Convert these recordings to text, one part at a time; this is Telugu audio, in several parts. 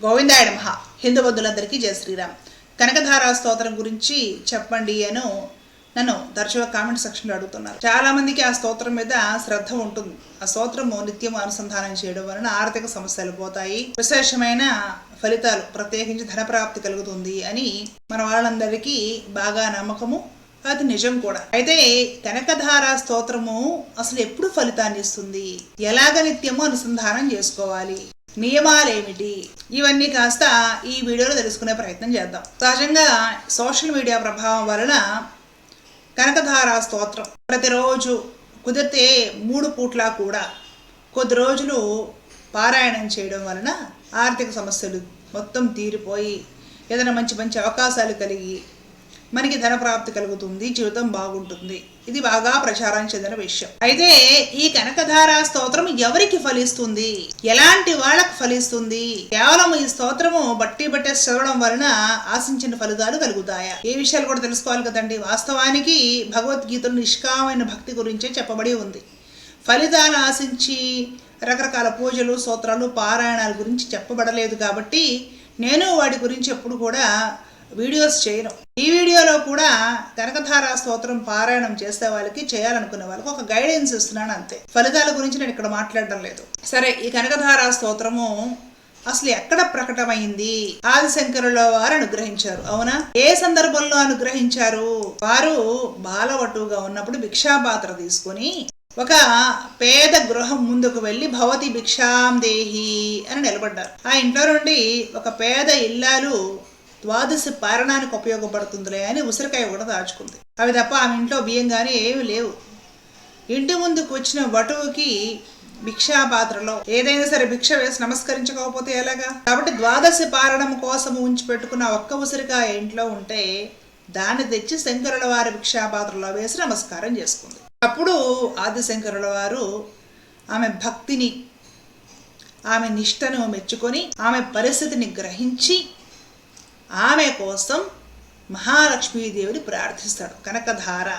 గోవిందాయ మహా హిందూ బంధులందరికీ జయ శ్రీరామ్. కనకధారా స్తోత్రం గురించి చెప్పండి అను నన్ను తరచుగా కామెంట్ సెక్షన్లో అడుగుతున్నారు. చాలా మందికి ఆ స్తోత్రం మీద శ్రద్ధ ఉంటుంది. ఆ స్తోత్రము నిత్యం అనుసంధానం చేయడం వలన ఆర్థిక సమస్యలు పోతాయి. విశేషమైన ఫలితాలు ప్రత్యేకించి ధన ప్రాప్తి కలుగుతుంది అని మన వాళ్ళందరికీ బాగా నమ్మకము. అది నిజం కూడా. అయితే కనకధార స్తోత్రము అసలు ఎప్పుడు ఫలితాన్ని ఇస్తుంది? ఎలాగ నిత్యము అనుసంధానం చేసుకోవాలి? నియమాలేమిటి? ఇవన్నీ కాస్త ఈ వీడియోలో తెలుసుకునే ప్రయత్నం చేద్దాం. సహజంగా సోషల్ మీడియా ప్రభావం వలన కనకధార స్తోత్రం. ప్రతిరోజు కుదిరితే మూడు పూట్ల కూడా కొద్ది రోజులు పారాయణం చేయడం వలన ఆర్థిక సమస్యలు మొత్తం తీరిపోయి ఏదైనా మంచి మంచి అవకాశాలు కలిగి మనకి ధన ప్రాప్తి కలుగుతుంది జీవితం బాగుంటుంది. ఇది బాగా ప్రచారం చెందిన విషయం. అయితే ఈ కనకధార స్తోత్రం ఎవరికి ఫలిస్తుంది? ఎలాంటి వాళ్ళకు ఫలిస్తుంది? కేవలం ఈ స్తోత్రము బట్టి బట్టే చదవడం వలన ఆశించిన ఫలితాలు కలుగుతాయా? ఈ విషయాలు కూడా తెలుసుకోవాలి కదండి. వాస్తవానికి భగవద్గీతలో నిష్కామైన భక్తి గురించే చెప్పబడి ఉంది. ఫలితాలు ఆశించి రకరకాల పూజలు స్తోత్రాలు పారాయణాల గురించి చెప్పబడలేదు కాబట్టి నేను వాటి గురించి ఎప్పుడు కూడా వీడియోస్ చేయను ఈ వీడియోలో కూడా కనకధార స్తోత్రం పారాయణం చేసే వాళ్ళకి చేయాలనుకునే వాళ్ళకి ఒక గైడెన్స్ ఇస్తున్నాను అంతే. ఫలితాల గురించి నేను ఇక్కడ మాట్లాడడం లేదు. సరే ఈ కనకధారా స్తోత్రము అసలు ఎక్కడ ప్రకటమైంది? ఆదిశంకరుల వారు అనుగ్రహించారు. అవునా? ఏ సందర్భంలో అనుగ్రహించారు? వారు బాలవటుగా ఉన్నప్పుడు భిక్షాపాత్ర తీసుకొని ఒక పేద గృహం ముందుకు వెళ్ళి భవతి భిక్షాం దేహి అని నిలబడ్డారు. ఆ ఇంట్లో నుండి ఒక పేద ఇల్లాలు ద్వాదశి పారణానికి ఉపయోగపడుతుందిలే అని ఉసిరికాయ కూడా దాచుకుంది. అవి తప్ప ఆమె ఇంట్లో బియ్యం కానీ ఏమి లేవు. ఇంటి ముందుకు వచ్చిన వటువుకి భిక్షాపాత్రలో ఏదైనా సరే భిక్ష వేసి నమస్కరించకపోతే ఎలాగా? కాబట్టి ద్వాదశి పారణం కోసం ఉంచి పెట్టుకున్న ఒక్క ఉసిరికాయ ఇంట్లో ఉంటే దాన్ని తెచ్చి శంకరుల వారి భిక్షాపాత్రలో వేసి నమస్కారం చేసుకుంది. అప్పుడు ఆదిశంకరుల వారు ఆమె భక్తిని ఆమె నిష్టను మెచ్చుకొని ఆమె పరిస్థితిని గ్రహించి ఆమె కోసం మహాలక్ష్మీదేవిని ప్రార్థిస్తాడు. కనకధార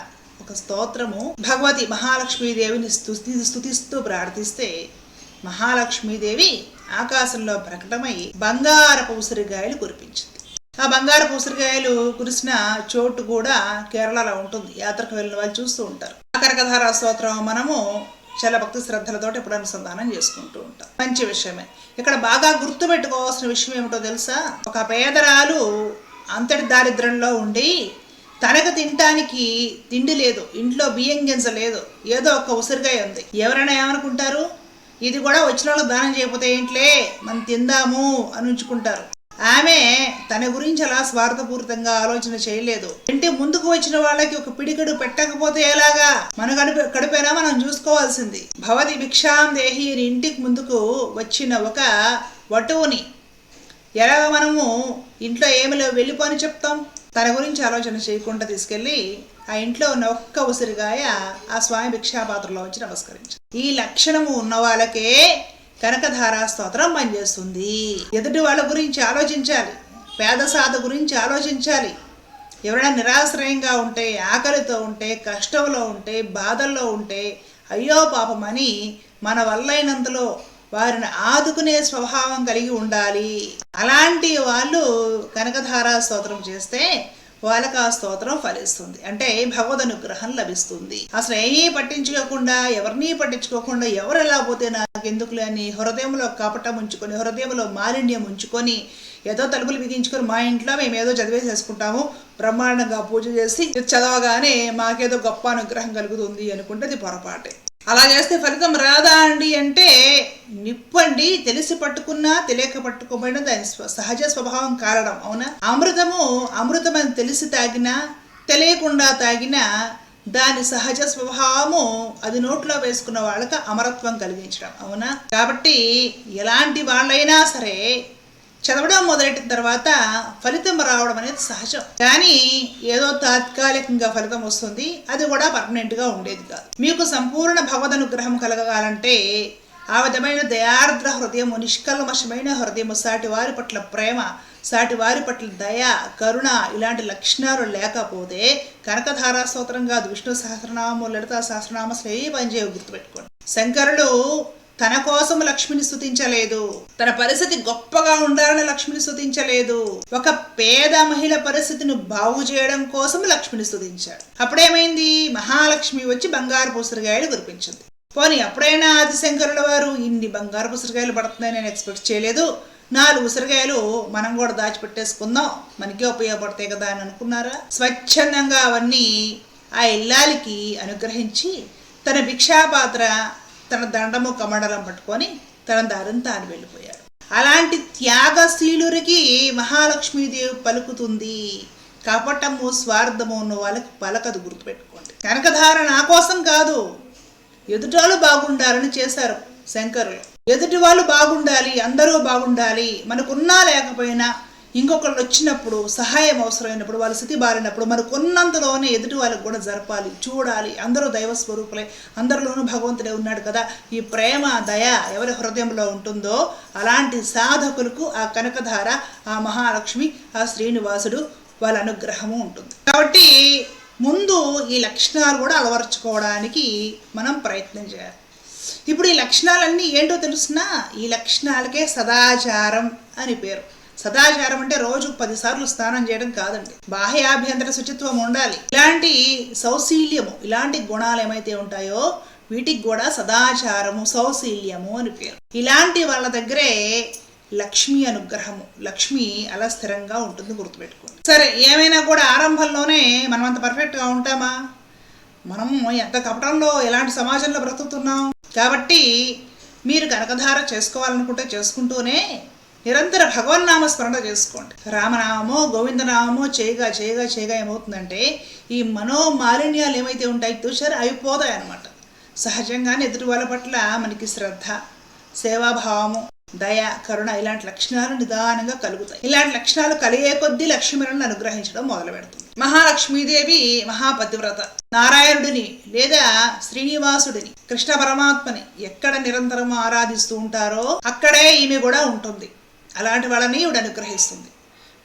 ఒక స్తోత్రము. భగవతి మహాలక్ష్మీదేవిని స్తుతి స్తుతిస్తూ ప్రార్థిస్తే మహాలక్ష్మీదేవి ఆకాశంలో ప్రకటమై బంగారపు ఉసిరిగాయలు కురిపించింది. ఆ బంగారపు ఉసిరికాయలు కురిసిన చోటు కూడా కేరళలో ఉంటుంది. యాత్రకు వెళ్ళిన వాళ్ళు చూస్తూ ఉంటారు. ఆ కనకధార స్తోత్రం మనము చాలా భక్తి శ్రద్ధలతో ఎప్పుడు అనుసంధానం చేసుకుంటూ ఉంటాం. మంచి విషయమే. ఇక్కడ బాగా గుర్తుపెట్టుకోవాల్సిన విషయం ఏమిటో తెలుసా? ఒక పేదరాలు అంతటి దారిద్రంలో ఉండి తనకు తినటానికి తిండి లేదు ఇంట్లో బియ్యం గింజ లేదు ఏదో ఒక ఉసిరిగా ఉంది. ఎవరైనా ఏమనుకుంటారు? ఇది కూడా వచ్చిన వాళ్ళకి దానం చేయకపోతే ఏంట్లే? మనం తిందాము అని ఉంచుకుంటారు ఆమె తన గురించి అలా స్వార్థపూరితంగా ఆలోచన చేయలేదు. అంటే ముందుకు వచ్చిన వాళ్ళకి ఒక పిడికడు పెట్టకపోతే ఎలాగా? మన కడుపు కడుపైనా మనం చూసుకోవాల్సింది. భవతి భిక్షాం దేహి అని ఇంటికి ముందుకు వచ్చిన ఒక వటువుని ఎలాగ మనము ఇంట్లో ఏమిలో వెళ్ళిపోని చెప్తాం? తన గురించి ఆలోచన చేయకుండా తీసుకెళ్ళి ఆ ఇంట్లో ఉన్న ఒక్క ఉసిరిగాయ ఆ స్వామి భిక్షాపాత్రలో వచ్చి నమస్కరించారు ఈ లక్షణము ఉన్న వాళ్ళకే కనకధారా స్తోత్రం పనిచేస్తుంది. ఎదుటి వాళ్ళ గురించి ఆలోచించాలి. పేద సాధ గురించి ఆలోచించాలి. ఎవరైనా నిరాశ్రయంగా ఉంటే ఆకలితో ఉంటే కష్టంలో ఉంటే బాధల్లో ఉంటే అయ్యో పాపమని మన వల్లైనంతలో వారిని ఆదుకునే స్వభావం కలిగి ఉండాలి. అలాంటి వాళ్ళు కనకధారా స్తోత్రం చేస్తే వాళ్ళకి ఆ స్తోత్రం ఫలిస్తుంది. అంటే భగవద్ అనుగ్రహం లభిస్తుంది. అసలు ఏమీ పట్టించుకోకుండా ఎవరిని పట్టించుకోకుండా ఎవరు ఎలా పోతే నాకెందుకులే అని హృదయంలో కపటం ఉంచుకొని హృదయంలో మాలిన్యం ఉంచుకొని ఏదో తలుపులు బిగించుకొని మా ఇంట్లో మేము ఏదో చదివేసేసుకుంటాము బ్రహ్మాండంగా పూజ చేసి ఇది చదవగానే మాకేదో గొప్ప అనుగ్రహం కలుగుతుంది అనుకుంటే అది పొరపాటే. అలా చేస్తే ఫలితం రాదా అండి అంటే నిప్పండి తెలిసి పట్టుకున్నా తెలియక పట్టుకోబడిన దాని స్వ- సహజ స్వభావం కారణం అవునా? అమృతము అమృతం అని తెలిసి తాగినా తెలియకుండా తాగినా దాని సహజ స్వభావము అది నోట్లో వేసుకున్న వాళ్ళకి అమరత్వం కలిగించడం అవునా? కాబట్టి ఎలాంటి వాళ్ళైనా సరే చదవడం మొదలెట్టిన తర్వాత ఫలితం రావడం అనేది సహజం. కానీ ఏదో తాత్కాలికంగా ఫలితం వస్తుంది అది కూడా పర్మనెంట్గా ఉండేది కాదు. మీకు సంపూర్ణ భగవదనుగ్రహం కలగాలంటే ఆ విధమైన దయార్ద్ర హృదయము నిష్కల్మషమైన హృదయము సాటి వారి పట్ల ప్రేమ సాటి వారి పట్ల దయ కరుణ ఇలాంటి లక్షణాలు లేకపోతే కనకధారా స్తోత్రం కాదు విష్ణు సహస్రనామము లలిత సహస్రనామ శ్రేయ పనిచేయ గుర్తుపెట్టుకోండి. శంకరులు తన కోసం లక్ష్మిని స్థుతించలేదు తన పరిస్థితి గొప్పగా ఉండాలని లక్ష్మిని స్థుతించలేదు ఒక పేద మహిళ పరిస్థితిని బాగు చేయడం కోసం లక్ష్మిని స్థుతించాడు అప్పుడేమైంది? మహాలక్ష్మి వచ్చి బంగారు పుసరిగాయలు కురిపించింది పోనీ అప్పుడైనా ఆదిశంకరుల వారు ఇన్ని బంగారు పుసరికాయలు పడుతున్నాయి నేను ఎక్స్పెక్ట్ చేయలేదు. నాలుగు ఉసిరికాయలు మనం కూడా దాచిపెట్టేసుకుందాం. మనకే ఉపయోగపడతాయి కదా అని అనుకున్నారా? స్వచ్ఛందంగా అవన్నీ ఆ ఇల్లాలికి అనుగ్రహించి తన భిక్షాపాత్ర తన దండము కమండలం పట్టుకొని తన దారిని తాను వెళ్ళిపోయాడు. అలాంటి త్యాగశీలురికి మహాలక్ష్మీదేవి పలుకుతుంది. కపటము స్వార్థము ఉన్న వాళ్ళకి పలకదు గుర్తుపెట్టుకోండి. కనకధార నా కోసం కాదు. ఎదుటాలు బాగుండాలని చేశారు శంకరులు. ఎదుటి వాళ్ళు బాగుండాలి అందరూ బాగుండాలి. మనకున్నా లేకపోయినా ఇంకొకళ్ళు వచ్చినప్పుడు సహాయం అవసరమైనప్పుడు వాళ్ళ స్థితి బారినప్పుడు మనకున్నంతలోనే ఎదుటి వాళ్ళకి కూడా జరపాలి చూడాలి. అందరూ దైవ స్వరూపులే. అందరిలోనూ భగవంతుడే ఉన్నాడు కదా. ఈ ప్రేమ దయ ఎవరి హృదయంలో ఉంటుందో అలాంటి సాధకులకు ఆ కనకధార ఆ మహాలక్ష్మి ఆ శ్రీనివాసుడు వాళ్ళ అనుగ్రహము ఉంటుంది. కాబట్టి ముందు ఈ లక్షణాలు కూడా అలవరుచుకోవడానికి మనం ప్రయత్నం చేయాలి. ఇప్పుడు ఈ లక్షణాలన్నీ ఏంటో తెలుసునా? ఈ లక్షణాలకే సదాచారం అని పేరు. సదాచారం అంటే రోజు పదిసార్లు స్నానం చేయడం కాదండి. బాహ్యాభ్యంతర శుచిత్వం ఉండాలి. ఇలాంటి సౌశీల్యము ఇలాంటి గుణాలు ఏమైతే ఉంటాయో వీటికి కూడా సదాచారము సౌశీల్యము అని పేరు. ఇలాంటి వాళ్ళ దగ్గరే లక్ష్మి అనుగ్రహము లక్ష్మి అలా స్థిరంగా ఉంటుంది గుర్తుపెట్టుకోండి. సరే ఏమైనా కూడా ఆరంభంలోనే మనం అంత పర్ఫెక్ట్గా ఉంటామా? మనం ఎంత కపటంలో ఎలాంటి సమాజంలో బ్రతుకుతున్నాం? కాబట్టి మీరు కనకధార చేసుకోవాలనుకుంటే చేసుకుంటూనే నిరంతర భగవన్నామ స్మరణ చేసుకోండి. రామనామో గోవిందనామో చేయగా చేయగా చేయగా ఏమవుతుందంటే ఈ మనోమాలిన్యాలు ఏమైతే ఉంటాయి చూసారు అవి పోతాయి అనమాట సహజంగానే ఎదుటి వాళ్ళ పట్ల మనకి శ్రద్ధ సేవాభావము దయ కరుణ ఇలాంటి లక్షణాలు నిదానంగా కలుగుతాయి. ఇలాంటి లక్షణాలు కలిగే కొద్దీ లక్ష్మీలను అనుగ్రహించడం మొదలు పెడుతుంది మహాలక్ష్మీదేవి మహాపతివ్రత. నారాయణుడిని లేదా శ్రీనివాసుడిని కృష్ణ పరమాత్మని ఎక్కడ నిరంతరం ఆరాధిస్తూ ఉంటారో అక్కడే ఈమె కూడా ఉంటుంది. అలాంటి వాళ్ళని ఈవిడ అనుగ్రహిస్తుంది.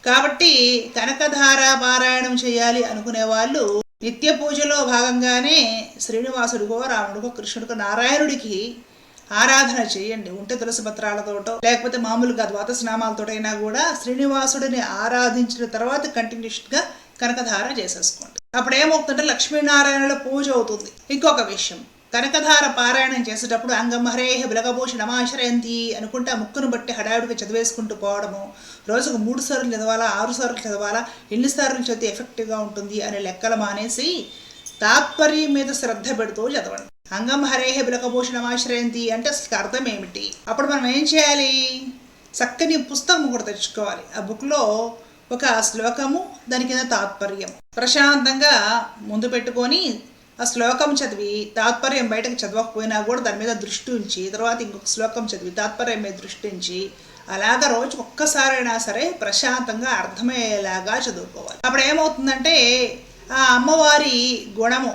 కాబట్టి కనకధార పారాయణం చేయాలి అనుకునే వాళ్ళు నిత్య పూజలో భాగంగానే శ్రీనివాసుడికో రాముడికో కృష్ణుడికో నారాయణుడికి ఆరాధన చేయండి. ఉంటే తులసి పత్రాలతోటో లేకపోతే మామూలుగా ద్వాదశ నామాలతోటైనా కూడా శ్రీనివాసుడిని ఆరాధించిన తర్వాత కంటిన్యూషన్గా కనకధార చేసేసుకోండి. అప్పుడు ఏమవుతుందంటే లక్ష్మీనారాయణుల పూజ అవుతుంది. ఇంకొక విషయం. కనకధార పారాయణం చేసేటప్పుడు అంగమహరేహ బిలగభూషణ నమాశ్రయంతి అనుకుంటే ఆ ముక్కును బట్టి హడావిడిగా చదివేసుకుంటూ పోవడము. రోజుకు మూడు సార్లు చదవాలా ఆరు సార్లు చదవాలా ఎన్ని సార్లు చదివితే ఎఫెక్టివ్గా ఉంటుంది అనే లెక్కలు మానేసి తాత్పర్యం మీద శ్రద్ధ పెడుతూ చదవండి. అంగం హరేహ బిలకభూషణమాశ్రయంతి అంటే అసలు అర్థం ఏమిటి? అప్పుడు మనం ఏం చేయాలి? చక్కని పుస్తకం కూడా తెచ్చుకోవాలి. ఆ బుక్లో ఒక శ్లోకము దాని కింద తాత్పర్యం. ప్రశాంతంగా ముందు పెట్టుకొని ఆ శ్లోకం చదివి తాత్పర్యం బయటకు చదవకపోయినా కూడా దాని మీద దృష్టి ఉంచి తర్వాత ఇంకొక శ్లోకం చదివి తాత్పర్యం మీద దృష్టి ఉంచి అలాగ రోజు ఒక్కసారైనా సరే ప్రశాంతంగా అర్థమయ్యేలాగా చదువుకోవాలి. అప్పుడు ఏమవుతుందంటే ఆ అమ్మవారి గుణము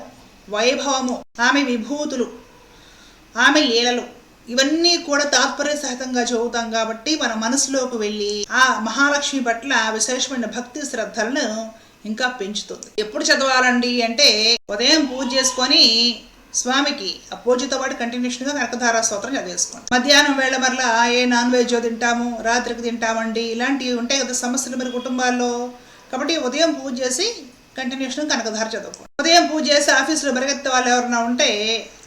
వైభవము ఆమె విభూతులు ఆమె లీలలు ఇవన్నీ కూడా తాత్పర్య సహితంగా చదువుతాం కాబట్టి మన మనసులోకి వెళ్ళి ఆ మహాలక్ష్మి పట్ల విశేషమైన భక్తి శ్రద్ధలను ఇంకా పెంచుతుంది. ఎప్పుడు చదవాలండి అంటే ఉదయం పూజ చేసుకొని స్వామికి ఆ పూజతో పాటు కంటిన్యూషన్గా నరకధారా స్తోత్రం చదివేసుకోండి. మధ్యాహ్నం వేళ మరలా ఏ నాన్ వెజ్ తింటాము రాత్రికి తింటామండి ఇలాంటివి ఉంటాయి కదా సమస్యలు మరి కుటుంబాల్లో. కాబట్టి ఉదయం పూజ చేసి కంటిన్యూషన్ కనకధార చదువుకోండి. ఉదయం పూజ చేసి ఆఫీస్లో బరిగెత్తే వాళ్ళు ఎవరైనా ఉంటే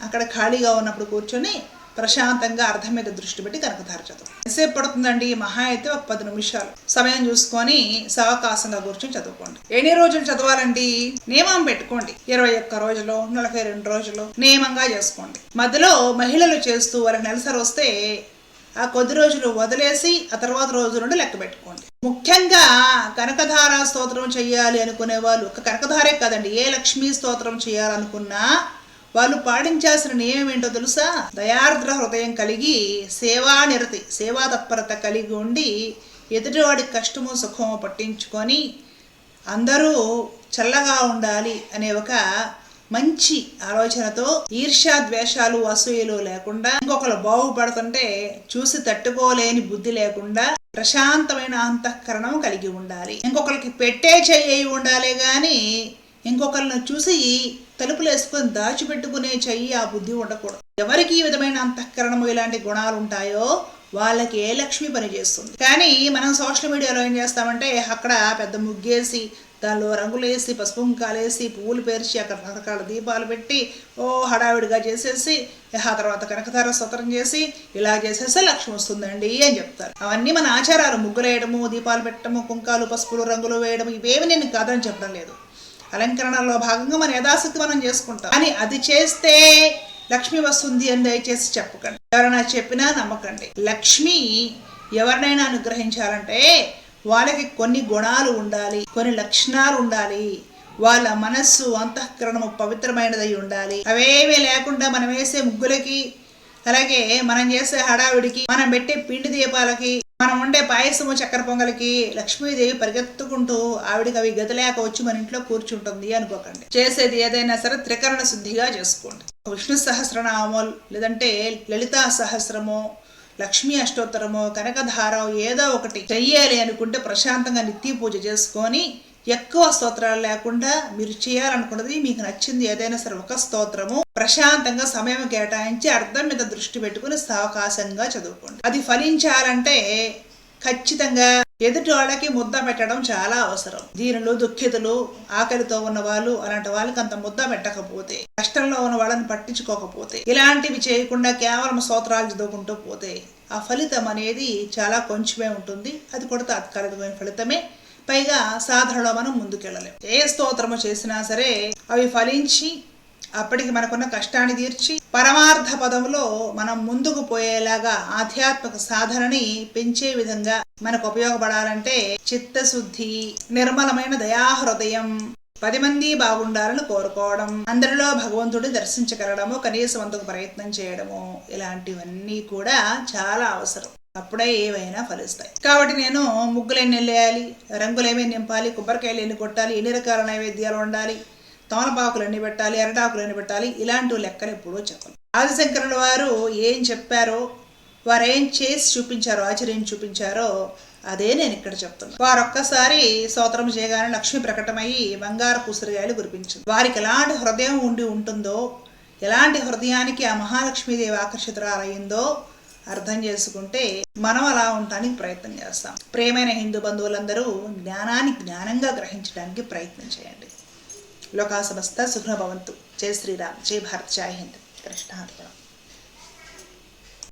అక్కడ ఖాళీగా ఉన్నప్పుడు కూర్చొని ప్రశాంతంగా అర్థం మీద దృష్టి పెట్టి కనకధార చదువు. ఎంతసేపు పడుతుందండి? మహా అయితే ఒక పది నిమిషాలు. సమయం చూసుకొని సవకాశంగా కూర్చొని చదువుకోండి. ఎన్ని రోజులు చదవాలండి? నియమం పెట్టుకోండి. ఇరవై ఒక్క రోజులు నలభై రెండు రోజులు నియమంగా చేసుకోండి. మధ్యలో మహిళలు చేస్తూ వారికి నెలసరి వస్తే ఆ కొద్ది రోజులు వదిలేసి ఆ తర్వాత రోజు నుండి లెక్క పెట్టుకోండి. ముఖ్యంగా కనకధార స్తోత్రం చేయాలి అనుకునే వాళ్ళు ఒక కనకధారే కాదండి ఏ లక్ష్మీ స్తోత్రం చేయాలనుకున్నా వాళ్ళు పాటించాల్సిన నియమం ఏంటో తెలుసా? దయార్ద్ర హృదయం కలిగి సేవా నిరతి సేవా తత్పరత కలిగి ఉండి ఎదుటివాడి కష్టము సుఖము పట్టించుకొని అందరూ చల్లగా ఉండాలి అనే ఒక మంచి ఆలోచనతో ఈర్ష్యా ద్వేషాలు అసూయలు లేకుండా ఇంకొకరు బాగుపడుతుంటే చూసి తట్టుకోలేని బుద్ధి లేకుండా ప్రశాంతమైన అంతఃకరణం కలిగి ఉండాలి. ఇంకొకరికి పెట్టే చెయ్యి ఉండాలి కానీ ఇంకొకరిని చూసి తలుపులు వేసుకొని దాచిపెట్టుకునే చెయ్యి ఆ బుద్ధి ఉండకూడదు. ఎవరికి ఈ విధమైన అంతఃకరణము ఇలాంటి గుణాలు ఉంటాయో వాళ్ళకి ఏ లక్ష్మి పని చేస్తుంది. కానీ మనం సోషల్ మీడియాలో ఏం చేస్తామంటే అక్కడ పెద్ద ముగ్గేసి దానిలో రంగులేసి పసుపు కుంకాలు వేసి పువ్వులు పేర్చి అక్కడ రకరకాల దీపాలు పెట్టి ఓ హడావిడిగా చేసేసి ఆ తర్వాత కనకధార స్తోత్రం చేసి ఇలా చేసేస్తే లక్ష్మి వస్తుందండి అని చెప్తారు. అవన్నీ మన ఆచారాలు. ముగ్గులు వేయడము దీపాలు పెట్టడము కుంకాలు పసుపులు రంగులు వేయడం ఇవేమి నేను కాదని చెప్పడం లేదు. అలంకరణలో భాగంగా మన యథాశక్తి మనం చేసుకుంటాం. కానీ అది చేస్తే లక్ష్మి వస్తుంది అని దయచేసి చెప్పకండి. ఎవరైనా చెప్పినా నమ్మకండి. లక్ష్మి ఎవరినైనా అనుగ్రహించాలంటే వాళ్ళకి కొన్ని గుణాలు ఉండాలి కొన్ని లక్షణాలు ఉండాలి. వాళ్ళ మనస్సు అంతఃకరణము పవిత్రమైనదై ఉండాలి. అవేమీ లేకుండా మనం వేసే ముగ్గులకి అలాగే మనం చేసే హడావిడికి మనం పెట్టే పిండి దీపాలకి మనం ఉండే పాయసము చక్కెర పొంగలికి లక్ష్మీదేవి పరిగెత్తుకుంటూ ఆవిడికి అవి గదిలేక వచ్చి మన ఇంట్లో కూర్చుంటుంది అనుకోకండి. చేసేది ఏదైనా సరే త్రికరణ శుద్ధిగా చేసుకోండి. విష్ణు సహస్రనామో లేదంటే లలితా సహస్రమో లక్ష్మీ అష్టోత్తరమో కనకధారం ఏదో ఒకటి చెయ్యాలి అనుకుంటే ప్రశాంతంగా నిత్య పూజ చేసుకొని ఎక్కువ స్తోత్రాలు లేకుండా మీరు చేయాలనుకున్నది మీకు నచ్చింది ఏదైనా సరే ఒక స్తోత్రము ప్రశాంతంగా సమయం కేటాయించి అర్థం మీద దృష్టి పెట్టుకుని సావకాశంగా చదువుకోండి. అది ఫలించాలంటే ఖచ్చితంగా ఎదుటి వాళ్ళకి ముద్ద పెట్టడం చాలా అవసరం. దీనిలో దుఃఖితులు ఆకలితో ఉన్న వాళ్ళు అలాంటి వాళ్ళకి అంత ముద్ద పెట్టకపోతే కష్టంలో ఉన్న వాళ్ళని పట్టించుకోకపోతే ఇలాంటివి చేయకుండా కేవలం స్తోత్రాలు చదువుకుంటూ పోతే ఆ ఫలితం అనేది చాలా కొంచెమే ఉంటుంది. అది కూడా తాత్కాలికమైన ఫలితమే. పైగా సాధనలో మనం ముందుకెళ్ళలేం. ఏ స్తోత్రము చేసినా సరే అవి ఫలించి అప్పటికి మనకున్న కష్టాన్ని తీర్చి పరమార్థ పదంలో మనం ముందుకు పోయేలాగా ఆధ్యాత్మిక సాధనని పెంచే విధంగా మనకు ఉపయోగపడాలంటే చిత్తశుద్ధి నిర్మలమైన దయాహృదయం పది మంది బాగుండాలని కోరుకోవడం అందరిలో భగవంతుడిని దర్శించగలడము కనీసం అందుకు ప్రయత్నం చేయడము ఇలాంటివన్నీ కూడా చాలా అవసరం. అప్పుడే ఏవైనా ఫలిస్తాయి. కాబట్టి నేను ముగ్గులు ఎన్ని వేయాలి రంగులు ఏమేమి నింపాలి? కొబ్బరికాయలు ఎన్ని కొట్టాలి? ఎన్ని రకాల నైవేద్యాలు ఉండాలి తమలపాకులు ఎన్ని పెట్టాలి? ఎరటాకులు ఎన్ని పెట్టాలి? ఇలాంటి లెక్కలు ఎప్పుడూ చెప్పాలి ఆదిశంకరుల వారు ఏం చెప్పారో వారు ఏం చేసి చూపించారో ఆచరించి చూపించారో అదే నేను ఇక్కడ చెప్తున్నాను వారు ఒక్కసారి స్తోత్రం చేయగానే లక్ష్మి ప్రకటమయ్యి బంగారు కుసిరిగాయలు కురిపించింది. వారికి ఎలాంటి హృదయం ఉండి ఉంటుందో ఎలాంటి హృదయానికి ఆ మహాలక్ష్మీదేవి ఆకర్షితురాలయ్యిందో అర్థం చేసుకుంటే మనం అలా ఉండటానికి ప్రయత్నం చేస్తాం. ప్రేమైన హిందూ బంధువులందరూ జ్ఞానాన్ని జ్ఞానంగా గ్రహించడానికి ప్రయత్నం చేయండి. లోకా సమస్త సుఖభవంతు జై శ్రీరామ్. జై భారత్. జై హింద్. కృష్ణార్పణం.